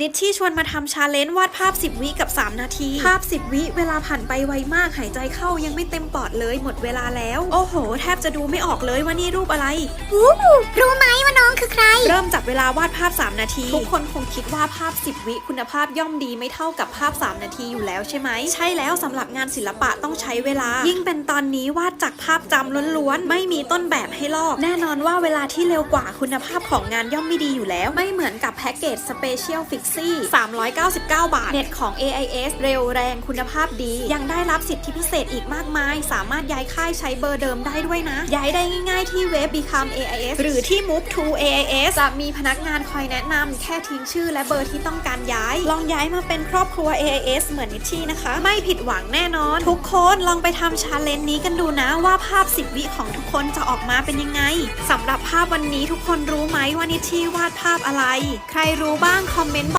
นิชชี่ชวนมาทำชาเลนจ์วาดภาพ 10 วิกับ 3 นาที ภาพ 10 วิเวลาผ่านไปไวมากหายใจเข้ายังไม่เต็มปอดเลยหมดเวลาแล้ว โอ้โห แทบจะดูไม่ออกเลยว่านี่รูปอะไรอู้รู้ไหม เริ่มจับเวลาวาดภาพ 3 นาที ทุกคนคงคิดว่าภาพ 10 วิคุณภาพย่อมดีไม่เท่ากับภาพ 3 นาทีอยู่แล้วใช่ไหม ใช่แล้วสำหรับงานศิลปะต้องใช้เวลา ยิ่งเป็นตอนนี้วาดจากภาพจำล้วนๆ ไม่มีต้นแบบให้ลอก แน่นอนว่าเวลาที่เร็วกว่าคุณภาพของงานย่อมไม่ดีอยู่แล้ว ไม่เหมือนกับแพ็กเกจสเปเชียลฟิกซี่399 บาท เน็ตของ AIS เร็วแรงคุณภาพดี ยังได้รับสิทธิพิเศษอีกมากมาย สามารถย้ายค่ายใช้เบอร์เดิมได้ด้วยนะ ย้ายได้ง่าย ๆที่เว็บ Become AIS หรือที่ Move to AIS จะมีพนักงานคอยแนะนำแค่ทิ้งชื่อและเบอร์ที่ต้องการย้าย ลองย้ายมาเป็นครอบครัว AIS เหมือนนิชชี่นะคะ ไม่ผิดหวังแน่นอน ทุกคนลองไปทำชาเลนจ์นี้กันดูนะว่าภาพ 10 วิของทุกคนจะออกมาเป็นยังไงสำหรับภาพวันนี้ทุกคนรู้ไหมว่านิชชี่วาดภาพอะไร ใครรู้บ้างคอมเมนต์